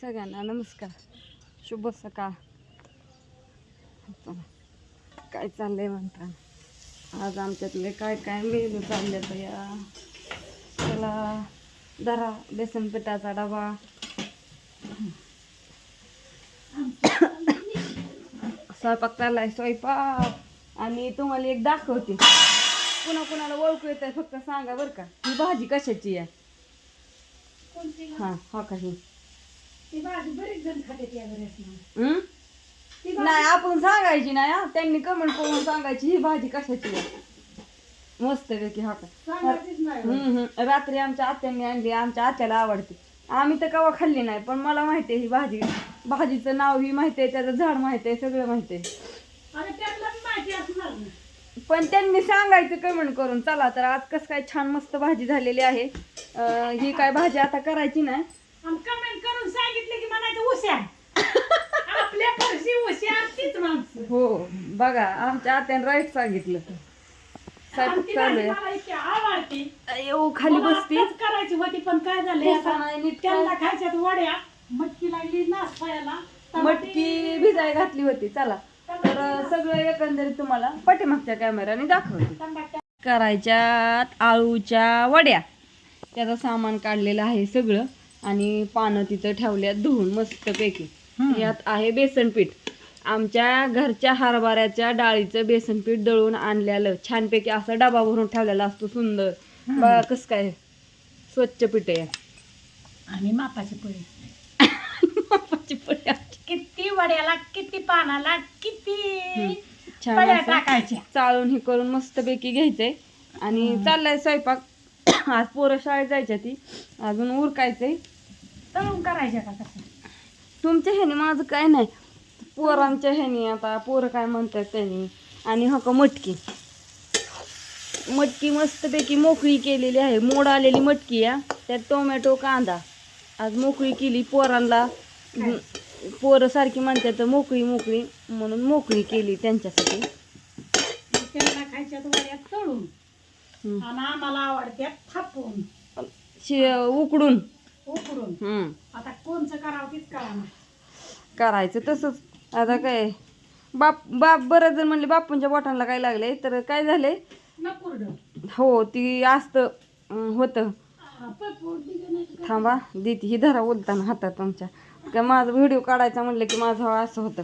सगळ्यांना नमस्कार. शुभ सकाळ. काय चाललंय म्हणता? आज आमच्यातले काय काय मेनू चालले या त्याला दरा बेसन पिठाचा डबा. स्वयंपाक चाललाय स्वयंपाक. आणि तुम्हाला एक दाखवते. कुणा कुणाला ओळखू येत फक्त सांगा बरं का. ही भाजी कशाची आहे? हां हा ही? ती भाजी बरीच जण खाते त्या बरेच? नाही आपण सांगायची नाही हा. त्यांनी कमेंट करून सांगायची ही भाजी कशाची आहे? मस्त पैकी हा का? सांगायचीच नाही. हम्म, हम्म. रात्री आमच्या आत्याने आणली आमच्या आत्याला आवडते. आम्ही तर कवा खाल्ली नाही पण मला माहिती आहे ही भाजी. भाजीचं नाव ही माहिती आहे त्याचं झाड माहिती आहे सगळं माहिती आहे. आणि त्यांना बी माहिती असणार ना पण त्यांनी सांगायचं कमेंट करून चला तर आज कसं काय छान मस्त भाजी झालेली आहे. अं, ही काय भाजी आता करायची नाही. कमेंट करून सांगितलं की म्हणायचं उश्या. आपल्या फरशी उश्या तीच माणसं. हो बघा आमच्या आत्याने राईट सांगितलं. स्वयंपाक ती चालू भाजी आहे मला इतकी आवडते. अयो, खाली मला बसती. आत्ताच करायची होती पण काय नाही, नीट त्यांना खायच्यात वड्या. मटकी लागली नाच खायला मटकी भिजाय घातली होती. चला. तर सगळं एकंदरीत तुम्हाला पाठीमागच्या कॅमेऱ्याने दाखवते. करायच्यात आळूच्या वड्या. त्याचं सामान काढलेलं आहे सगळं. आणि पानं तिथं ठेवल्यात धुवून मस्तपैकी. यात आहे बेसन पीठ आमच्या घरच्या हरभऱ्याच्या डाळीचं बेसन पीठ दळून आणलेलं. छानपैकी असं डबा भरून ठेवलेला असतो सुंदर. बघा कसं काय स्वच्छ पीठ आहे. आणि मापाची पोळी बापाची पळी. किती वड्याला किती पानाला किती छान. टाकायच्या. चाळून हे करून मस्तपैकी घ्यायचंय. आणि चाललाय स्वयंपाक. आज पोरं शाळेत जायच्या ती. अजून उरकायचंय. तळून करायच्या का कसं? तुमच्या ह्याने माझं काय नाही. पोरांच्या ह्याने आता पोरं काय म्हणतात त्यांनी? आणि हो का मटकी. मटकी मस्तपैकी मोकळी केलेली आहे. मोड आलेली मटकी या. त्यात टोमॅटो कांदा. आज मोकळी केली पोरांना पोरं सारखी म्हणतात मोकळी मोकळी. म्हणून मोकळी केली त्यांच्यासाठी. त्यांना तळून. आणि आम्हाला आवडत्यात थापून. शि उकडून. उकडून. हम्म. आता कोणचं करावं तीच करा ना करायचं तसंच. आता काय बाप बाप बरं जर म्हणले बापूंच्या बोटांना काय लागले तर काय झाले हो ती असतं अं, होतं. थांबा देते. ही धरा बोलताना हातात तुमच्या काय माझा व्हिडिओ काढायचा म्हणलं की माझं असं होतं.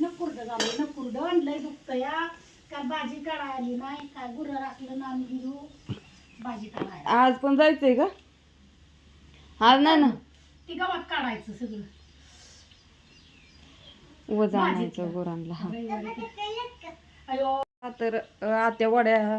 नकुरड झालं नकुरड आणलंय दुखत या काय भाजी काढाय आली नाही काय गुरं राखलं ना आम्ही घेऊ भाजी काढायला. आज पण जायचंय का? आज नाही ना? ती गावात काढायचं सगळं. वजा आणायचं गुरांना. हा. रविवारी. अयो. तर अं, आत्या वड्या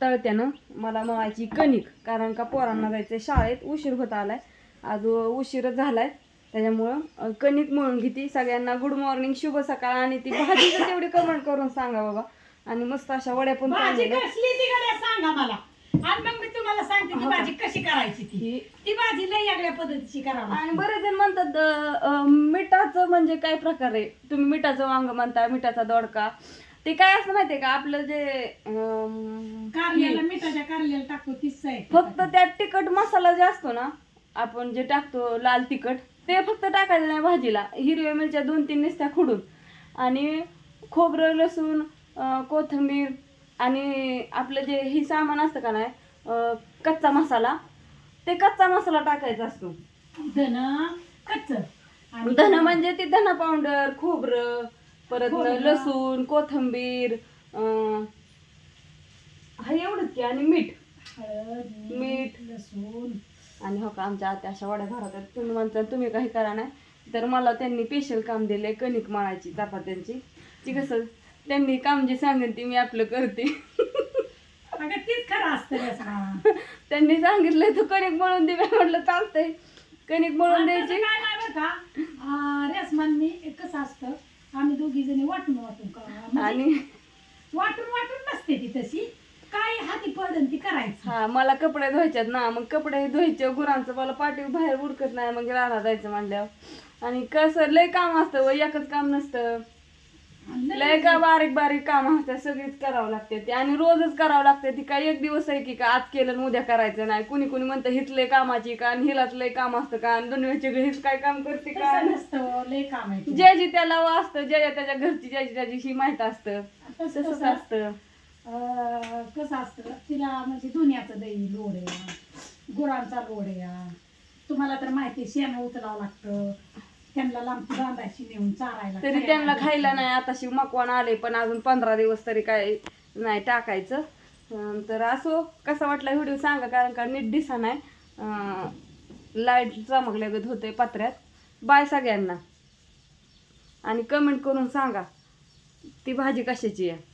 तळत्यानं मला मळायची कणिक. कारण का पोरांना जायचं शाळेत. उशीर होत आलाय. आज उशीर झालाय. त्याच्यामुळं अं, कणिक मळून घेते. सगळ्यांना गुड मॉर्निंग शुभ सकाळ. आणि ती भाजी तेवढी कमेंट करून सांगा बाबा. आणि मस्त अशा वड्या पण चाललेल्या कसली सांगा मला. आणि मग मी तुम्हाला सांगते ती हो का? भाजी कशी करायची ती? ती भाजी लय वेगळ्या पद्धतीची करावं आणि बरेच जण म्हणतात अं, मिठाचं म्हणजे काय प्रकार आहे? तुम्ही मिठाचं वांग म्हणता मिठाचा दोडका. ते काय असं माहितीये का? आपलं जे अं, कारल्याला मिठाच्या कारल्याला टाकतो तीच आहे. फक्त त्यात तिखट मसाला जे असतो ना आपण जे टाकतो लाल तिखट ते फक्त टाकायचं नाही भाजीला. हिरव्या मिरच्या दोन तीन निसत्या खुडून. आणि खोबरं लसूण अं, कोथिंबीर आणि आपलं जे ही सामान असतं का नाही कच्चा मसाला ते कच्चा मसाला टाकायचा असतो. धन कच्च. धन म्हणजे ते धना पावडर खोबरं परत. लसूण कोथिंबीर हा एवढंच की आणि मीठ. हळद मीठ. लसूण. आणि हो का आमच्या आत्या अशा वड्या आहेत. तुम्ही म्हणता तुम्ही काही करा नाही. तर मला त्यांनी स्पेशल काम दिलंय कणिक मळायची चपात्यांची. ती कसं त्यांनी काम जे सांगेन ती मी आपलं करते. अगं तीच खरं असतं रे सगळं. त्यांनी सांगितलंय तू कणिक मळून दे. मी म्हटलं चालतंय. कणिक मळून आणि तसं द्यायची. काय नाही बरं का. आ, रेसमान मी कसं असतं. आम्ही दोघी जणी वाटून वाटून करा म्हणजे आणि? वाटून वाटून नसते ती तशी. काय हाती पडन ती करायची. हा मला कपडे धुवायच्यात ना. मग कपडे धुवायचे. गुरांचं मला पाठी बाहेर उडकत नाही. मग राहणार जायचं म्हणल्यावर. आणि कसं लय काम असतं व एकच काम नसतं. लय का बारीक बारीक काम असतात सगळीच करावं लागते ते. आणि रोजच करावं लागते ती काय एक दिवस आहे की का आज केलं आणि उद्या करायचं नाही. कुणी कुणी म्हणतं हिथलंय कामाची का आणि हिलाच लय काम असतं का आणि दुनियाची हीच काय काम करते का? तसं नसतं लय काम आहे ते. जे जे त्याला असतं जे जे त्याच्या घरची ज्याची त्याची माहीत असतं. तसं तसंच कसं असतं. अं, कसं असतं तिला म्हणजे दुनियाचं दही लोड आहे गुरांचा लोड आहे. तुम्हाला तर माहिती आहे, शेण उचलावं लागतं. त्यांना लांब बांधायची नेऊन चारायला तरी त्यांना खायला नाही. आताशी मकवान आले पण अजून पंधरा दिवस तरी काय नाही टाकायचं. अं, तर असो कसा वाटला व्हिडिओ सांगा कारण का नीट दिसा नाही. लाइट चमकल्यागत होते पत्र्यात. बाय सगळ्यांना. आणि कमेंट करून सांगा ती भाजी कशाची आहे?